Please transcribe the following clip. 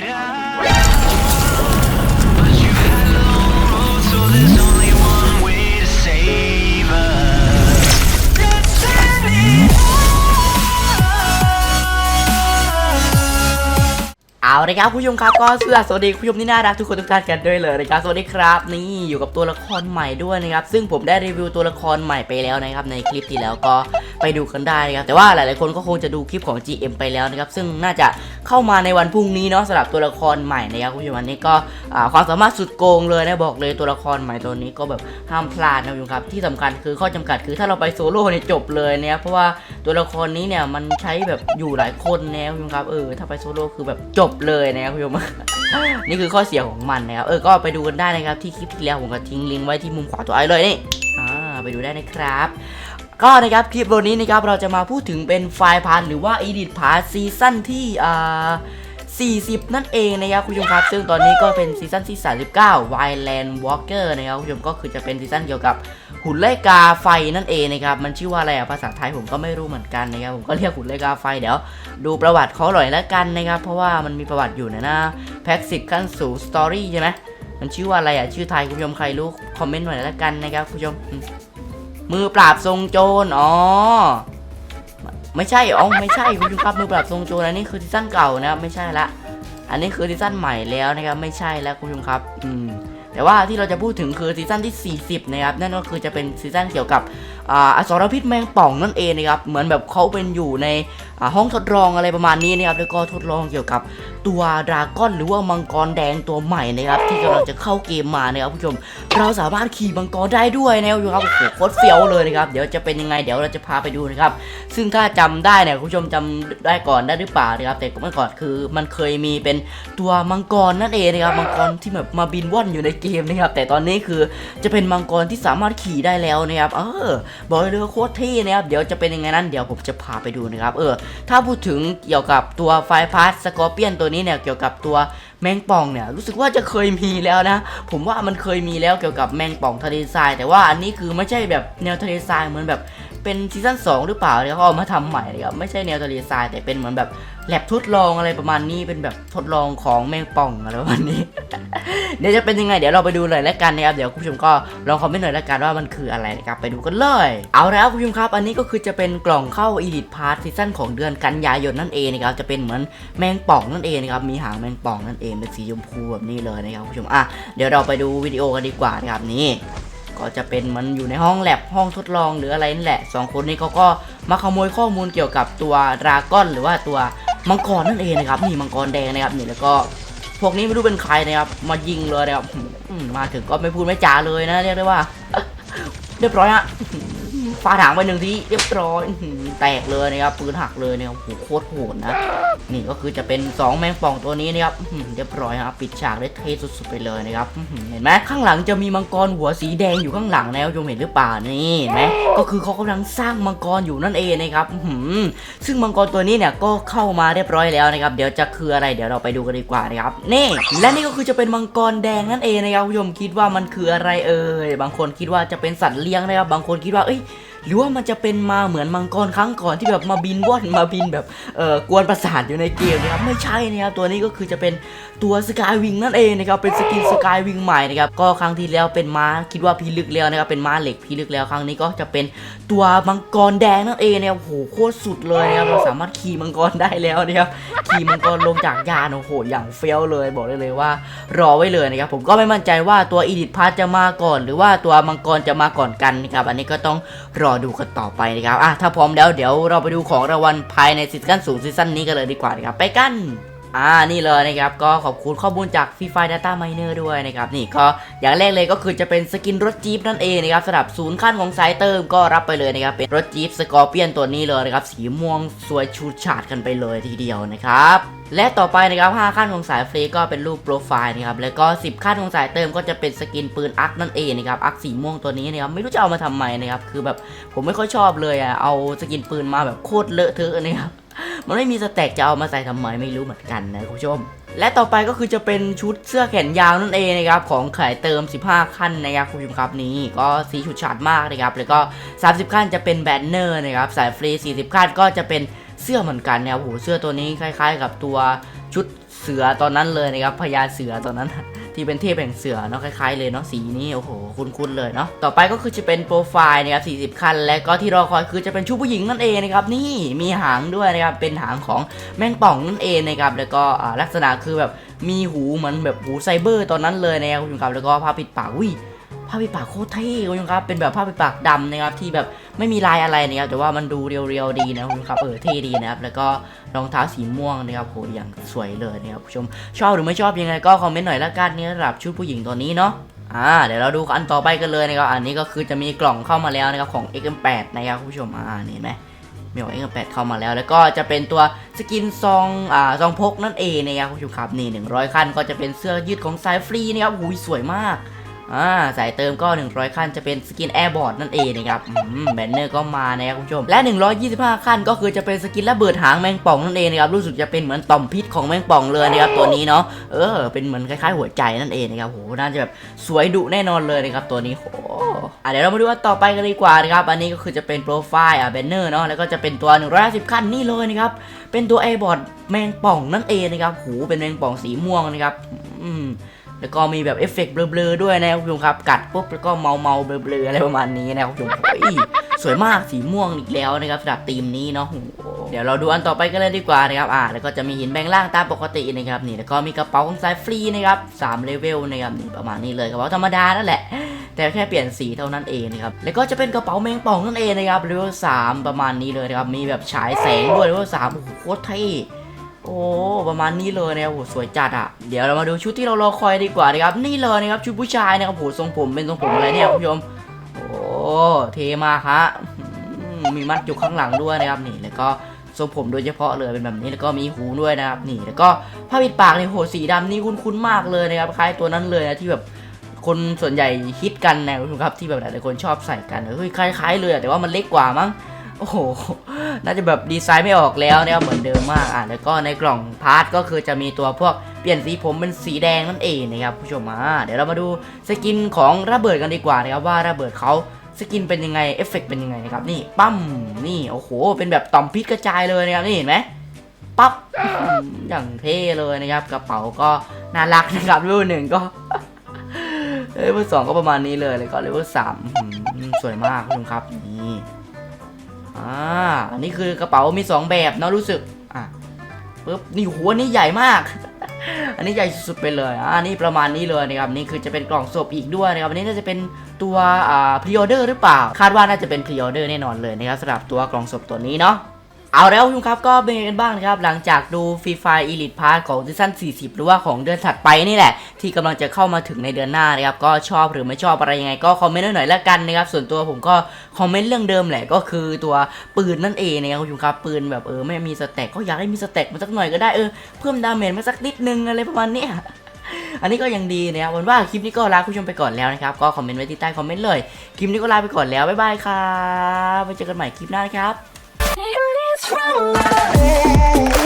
Yeah. เอาลยครับคุณผู้ชมครับก็เสื้อสวัสดีคุณผู้ชมที่น่ารักทุกคนทุกท่านกันด้วยเลยนะครับสวัสดีครับนี่อยู่กับตัวละครใหม่ด้วยนะครับซึ่งผมได้รีวิวตัวละครใหม่ไปแล้วนะครับในคลิปที่แล้วก็ไปดูกันได้นะครับแต่ว่าหลายๆคนก็คงจะดูคลิปของ GM ไปแล้วนะครับซึ่งน่าจะเข้ามาในวันพรุ่งนี้เนาะสำหรับตัวละครใหม่นะครับคุณผู้ชมอันนี้ก็ความสามารถสุดโกงเลยนะบอกเลยตัวละครใหม่ตัวนี้ก็แบบห้ามพลาดนะคุณผู้ชมครับที่สำคัญคือข้อจำกัดคือถ้าเราไปโซโล่เนี่ยจบเลยนะครับเพราะว่าตัวละครนี้เนี่ยมันใช้แบบอยู่หลายคนนะคุณผู้ชมครับเออถ้าไปโซโล่คือแบบจบเลยเลยนะครับคุณผู้ชมนี่คือข้อเสียของมันนะครับเออก็ไปดูกันได้นะครับที่คลิปที่แล้วผมก็ทิ้งลิงก์ไว้ที่มุมขวาตัวไอ้เลยนี่อ่าไปดูได้นะครับก็นะครับคลิปวันนี้นะครับเราจะมาพูดถึงเป็นไฟล์พาร์ทหรือว่า Edit p a r t ซีซั่นที่อ่า 40 นั่นเองนะครับคุณผู้ชมครับ ซึ่งตอนนี้ก็เป็นซีซั่นที่ 39 Wildland Walker นะครับคุณผู้ชมก็คือจะเป็นซีซั่นเกี่ยวกับหุ่นไล่กาไฟนั่นเองนะครับมันชื่อว่าอะไรอะภาษาไทยผมก็ไม่รู้เหมือนกันนะครับผมก็เรียกหุ่นไล่กาไฟเดี๋ยว ดูประวัติเขาหน่อยแล้วกันนะครับ เพราะว่ามันมีประวัติอยู่นะนะแพ็กสิบขั้นสูงสตอรี่ใช่ไหมมันชื่อว่าอะไรอะชื่อไทยคุณผู้ชมใครรู้คอมเมนต์หน่อยแล้วกันนะครับคุณผู้ชมมมือปราบทรงโจรอ๋อ ไม่ใช่อ๋อไม่ใช่คุณผู้ชมครับมือปราบทรงโจรอันนี้คือซีซั่นเก่านะครับไม่ใช่ละ อันนี้คือซีซั่นใหม่แล้วนะครับไม่ใช่แล้วคุณผู้ชมครับอืมแต่ว่าที่เราจะพูดถึงคือซีซั่นที่ 40 นะครับ นั่นก็คือจะเป็นซีซั่นเกี่ยวกับ อ่าอสรพิษแมงป่องนั่นเองนะครับเหมือนแบบเขาเป็นอยู่ในห้องทดลองอะไรประมาณนี้นะครับแล้วก็ทดลองเกี่ยวกับตัวดราก้อนหรือว่ามังกรแดงตัวใหม่นะครับที่กำลังจะเข้าเกมมานะครับผู้ชม เราสามารถขี่มังกรได้ด้วยนะครับผู้ชมครับโอ้โหโคตรเฟี้ยวเลยนะครับเดี๋ยวจะเป็นยังไงเดี๋ยวเราจะพาไปดูนะครับซึ่งถ้าจำได้เนี่ยผู้ชมจำได้ก่อนได้หรือเปล่านะครับแต่เมื่อก่อนคือมันเคยมีเป็นตัวมังกรนั่นเองนะครับมังกรที่แบบมาบินว่อนอยู่ในเกมนะครับแต่ตอนนี้คือจะเป็นมังกรที่สามารถขี่ได้แล้วนะครับเออบอกเลยโคตรเท่นะครับเดี๋ยวจะเป็นยังไงนั้นเดี๋ยวผมจะพาไปดูนะครับเออถ้าพูดถึงเกี่ยวกับตัวไฟพาสสกอร์เปียนตัวนี้เนี่ยเกี่ยวกับตัวแมงป่องเนี่ยรู้สึกว่าจะเคยมีแล้วนะ ผมว่ามันเคยมีแล้วเกี่ยวกับแมงป่องทะเลทราย แต่ว่าอันนี้คือไม่ใช่แบบแนวทะเลทรายเหมือนแบบ เป็นซีซั่น2 หรือเปล่าเนี่ยเขาเอามาทำใหม่เลยครับไม่ใช่แนวทะเลทรายแต่เป็นเหมือนแบบแลบทดลองอะไรประมาณนี้เป็นแบบทดลองของแมงป่องอะไรประมาณนี้ เดี๋ยวจะเป็นยังไงเดี๋ยวเราไปดูเลยแล้วกันนะครับเดี๋ยวคุณผู้ชมก็ลองคอมเมนต์หน่อยแล้วกันว่ามันคืออะไรนะครับไปดูกันเลย เอาแล้วคุณผู้ชมครับอันนี้ก็คือจะเป็นกล่องเข้า Edit Part ซีซั่นของเดือนกันยายนนั่นเองนะครับจะเป็นเหมือนแมงป่องนั่นเองนะครับมีหางแมงป่องนั่นเองเป็นสีชมพูแบบนี้เลยนะครับคุณผู้ชมอะเดี๋ยวเราไปดูวิดีโอกันดีกว่านะครับนี่ ก็จะเป็นมันอยู่ในห้องแลบห้องทดลองหรืออะไรนี่แหละสองคนนี้เขาก็มาขโมยข้อมูลเกี่ยวกับตัวดราก้อน หรือว่าตัวมังกรนั่นเองนะครับนี่มังกรแดงนะครับนี่แล้วก็พวกนี้ไม่รู้เป็นใครนะครับมายิงเลยนะครับมมาถึงก็ไม่พูดไม่จาเลยนะเรียกได้ว่า เรียบร้อยฮะ ฟาถางไปหนึ่งทีเรียบร้อยแตกเลยนะครับปืนหักเลยนี่ยโอ้โหโคตรโหดนะนี่ก็คือจะเป็น 2 แมงป่องตัวนี้นะครับเรียบร้อยครับปิดฉากได้เท่สุดๆไปเลยนะครับเห็นไหมข้างหลังจะมีมังกรหัวสีแดงอยู่ข้างหลังนะคุณผู้ชมเห็นหรือเปล่านี่เห็นไหมก็คือเขากำลังสร้างมังกรอยู่นั่นเองนะครับซึ่งมังกรตัวนี้เนี่ยก็เข้ามาเรียบร้อยแล้วนะครับ เดี๋ยวจะคืออะไรเดี๋ยวเราไปดูกันดีกว่านะครับนี่และนี่ก็คือจะเป็นมังกรแดงนั่นเองนะครับคุณผู้ชมคิดว่ามันคืออะไรเอ่ยบางคนคิดว่าจะเป็นสัตว์เลี้ยงนะครับบางคนคิดว่าเอ้ย หรือว่ามันจะเป็นมาเหมือนมังกรครั้งก่อนที่แบบมาบินว่อนมาบินแบบเอ่อกวนประสาทอยู่ในเกมนะครับไม่ใช่นะครับตัวนี้ก็คือจะเป็นตัวสกายวิงนั่นเองนะครับเป็นสกินสกายวิงใหม่นะครับก็ครั้งที่แล้วเป็นม้าคิดว่าพีลึกแล้วนะครับเป็นม้าเหล็กพีลึกแล้วครั้งนี้ก็จะเป็นตัวมังกรแดงนั่นเองนะครับโหโคตรสุดเลยนะครับเราสามารถขี่มังกรได้แล้วนะครับขี่มังกรลงจากยานโอ้โหอย่างเฟี้ยวเลยบอกได้เลยว่า รอไว้เลยนะครับผมก็ไม่มั่นใจว่าตัวอีดิทพาร์จะมาก่อน หรือว่าตัวมังกรจะมาก่อนกันนะครับอันนี้ก็ต้องรอดูกันต่อไปนะครับอะถ้าพร้อมแล้วเดี๋ยวเราไปดูของรางวัลภายในซีซั่นสูงซีซั่นนี้กันเลยดีกว่านะครับไปกัน อ่านี่เลยนะครับก็ขอบคุณข้อมูลจาก Free Fire Data Miner ด้วยนะครับนี่ก็อย่างแรกเลยก็คือจะเป็นสกินรถจี๊ปนั่นเองนะครับสำหรับศูนย์ขั้นของสายเติมก็รับไปเลยนะครับเป็นรถจี๊ปสกอร์เปียนตัวนี้เลยนะครับสีม่วงสวยชูดฉาดกันไปเลยทีเดียวนะครับและต่อไปนะครับ5ขั้นของสายฟรีก็เป็นรูปโปรไฟล์นะครับแล้วก็ 10 ขั้นของสายเติมก็จะเป็นสกินปืนอักนั่นเองนะครับอักสีม่วงตัวนี้นะครับไม่รู้จะเอามาทำไมนะครับคือแบบผมไม่ค่อยชอบเลยอะเอาสกินปืนมาแบบโคตรเลอะเทอะนะครับ มันไม่มีสแต็กจะเอามาใส่ทำไมไม่รู้เหมือนกันนะคุณผู้ชม และต่อไปก็คือจะเป็นชุดเสื้อแขนยาวนั่นเองนะครับของขายเติม 15 ขั้นนะครับคุณผู้ชมครับนี่ก็สีฉูดฉาดมากนะครับแล้วก็ 30 ขั้นจะเป็นแบนเนอร์นะครับสายฟรี 40 ขั้นก็จะเป็นเสื้อเหมือนกันนะครับโหเสื้อตัวนี้คล้าย ๆ กับตัวชุดเสือตอนนั้นเลยนะครับพญาเสือตอนนั้นที่เป็นเทพแห่งเสือเนาะคล้ายๆเลยเนาะสีนี้โอ้โหคุ้นๆเลยเนาะต่อไปก็คือจะเป็นโปรไฟล์นะครับ40ขั้นและก็ที่รอคอยคือจะเป็นชุดผู้หญิงนั่นเองนะครับนี่มีหางด้วยนะครับเป็นหางของแมงป่องนั่นเองนะครับแล้วก็ลักษณะคือแบบมีหูเหมือนแบบหูไซเบอร์ตอนนั้นเลยนะครับคุณผู้ชมครับแล้วก็ผ้าปิดปากอุ้ย ผ้าปิดปากโคตรเท่คุณผู้ชมครับเป็นแบบผ้าปิดปากดำนะครับที่แบบไม่มีลายอะไรนะครับแต่ว่ามันดูเรียวๆดีนะคุณผู้ชมครับเออเท่ดีนะครับแล้วก็รองเท้าสีม่วงนะครับโหอย่างสวยเลยนะครับผู้ชมชอบหรือไม่ชอบยังไงก็คอมเมนต์หน่อยละกันนี่สำหรับชุดผู้หญิงตัวนี้เนาะอ่าเดี๋ยวเราดูอันต่อไปกันเลยนะครับอันนี้ก็คือจะมีกล่องเข้ามาแล้วนะครับของ XM8 นะครับคุณผู้ชมอ่านี่เห็นไหมมีของ XM8 เข้ามาแล้ว แล้วก็จะเป็นตัวสกินซองอ่าซองพกนั่นเองนะครับคุณผู้ชมครับนี่100 ขั้นก็จะเป็นเสื้อยืดของสายฟรีนะครับหูยสวยมาก อ่าสายเติมก็ 100 ขั้นจะเป็นสกินแอร์บอร์ดนั่นเองนะครับอืมแบนเนอร์ก็มานะครับคุณผู้ชม และ 125 ขั้นก็คือจะเป็นสกินระเบิดหางแมงป่องนั่นเองนะครับรู้สึกจะเป็นเหมือนต่อมพิษของแมงป่องเลยนะครับตัวนี้เนาะเออเป็นเหมือนคล้ายๆหัวใจนั่นเองนะครับโหน่าจะแบบสวยดุแน่นอนเลยนะครับตัวนี้โหอะเดี๋ยวเรามาดูว่าต่อไปกันดีกว่านะครับอันนี้ก็คือจะเป็นโปรไฟล์อะแบนเนอร์เนาะแล้วก็จะเป็นตัว 150 ขั้นนี่เลยนะครับเป็นตัวแอร์บอร์ดแมงป่องนั่นเองนะครับหูเป็นแมงป่องสีม่วงนะครับอืม แล้วก็มีแบบเอฟเฟกต์เบลอๆด้วยนะครับคุณผู้ชมครับ กัดปุ๊บแล้วก็เมาเมาเบลอๆอะไรประมาณนี้นะครับคุณผู้ชมสวยมากสีม่วงอีกแล้วนะครับสำหรับธีมนี้เนาะเดี๋ยวเราดูอันต่อไปกันเลยดีกว่านะครับ อ่า แล้วก็จะมีหินแบ่งล่างตามปกตินะครับ นี่ แล้วก็มีกระเป๋าของสายฟรีนะครับสามเลเวลนะครับนี่ประมาณนี้เลยกระเป๋าธรรมดานั่นแหละ แต่แค่เปลี่ยนสีเท่านั้นเองนะครับ แล้วก็จะเป็นกระเป๋าแมงป่องนั่นเองนะครับเลเวลสามประมาณนี้เลยนะครับ มีแบบฉายแสงด้วยเลเวลสามโอ้โหโคตรเท่ โอ้ประมาณนี้เลยนะครับโหสวยจัดอะเดี๋ยวเรามาดูชุดที่เรารอคอยดีกว่านะครับนี่เลยนะครับชุดผู้ชายนะครับโหทรงผมเป็นทรงผมอะไรเนี่ยคุณผู้ชมโอ้เทมากฮะมีมัดอยู่ข้างหลังด้วยนะครับนี่แล้วก็ทรงผมโดยเฉพาะเลยเป็นแบบนี้แล้วก็มีหูด้วยนะครับนี่แล้วก็ผ้าปิดปากในยโหสีดำนี่คุ้นๆมากเลยนะครับคล้ายตัวนั้นเลยนะที่แบบคนส่วนใหญ่ฮิตกันนะคุณผู้ชมครับที่แบบหลายๆคนชอบใส่กันเฮ้ยคล้ายๆเลยแต่ว่ามันเล็กกว่ามั้ง โอ้โห น่าจะแบบดีไซน์ไม่ออกแล้วเนี่ยเหมือนเดิมมากอะแล้วก็ในกล่องพาร์ทก็คือจะมีตัวพวกเปลี่ยนสีผมเป็นสีแดงนั่นเองนะครับผู้ชมอ่าเดี๋ยวเรามาดูสกินของระเบิดกันดีกว่านะครับว่าระเบิดเขาสกินเป็นยังไงเอฟเฟกต์เป็นยังไงนะครับนี่ปั้มนี่โอ้โห เป็นแบบต่อมพิษกระจายเลยนะครับนี่เห็นไหมปั๊บอย่างเท่เลยนะครับ กระเป๋าก็น่ารักนะครับเลเวลหนึ่งก็เลเวลสองก็ประมาณนี้เลยแล้วก็เลเวลสามอืมสวยมากคุณผู้ชมครับนี่ อ่าอันนี้คือกระเป๋ามี 2 แบบเนาะรู้สึกอะปึ๊บนี่หัวนี่ใหญ่มาก อันนี้ใหญ่สุดๆไปเลยอ่านี่ประมาณนี้เลยนะครับนี่คือจะเป็นกล่องศพอีกด้วยนะครับอันนี้น่าจะเป็นตัวอ่าพรีออเดอร์หรือเปล่า คาดว่าน่าจะเป็นพรีออเดอร์แน่นอนเลยนะครับสำหรับตัวกล่องศพตัวนี้เนาะ เอาแล้วคุณผู้ชมครับก็เป็นยังไงกันบ้างนะครับ หลังจากดูฟรีไฟอีลิทพาร์ทของซีซั่น 40 หรือว่าของเดือนถัดไปนี่แหละ ที่กำลังจะเข้ามาถึงในเดือนหน้านะครับ ก็ชอบหรือไม่ชอบอะไรยังไง ก็คอมเมนต์หน่อยละกันนะครับ ส่วนตัวผมก็คอมเมนต์เรื่องเดิมแหละก็คือตัวปืนนั่นเองนะครับคุณผู้ชมครับปืนแบบเออไม่มีสแต็กก็อยากให้มีสแต็กมาสักหน่อยก็ได้เออเพิ่มดาเมจมาสักนิดนึงอะไรประมาณนี้อันนี้ก็ยังดีนะครับวันว่าคลิปนี้ก็ลาคุณผู้ชมไปก่อนแล้วนะครับ ก็คอมเมนต์ไว้ที่ใต้คอมเมนต์เลย คลิปนี้ก็ลาไปก่อนแล้วบ๊ายบายครับไว้เจอกันใหม่คลิปหน้านะครับ from my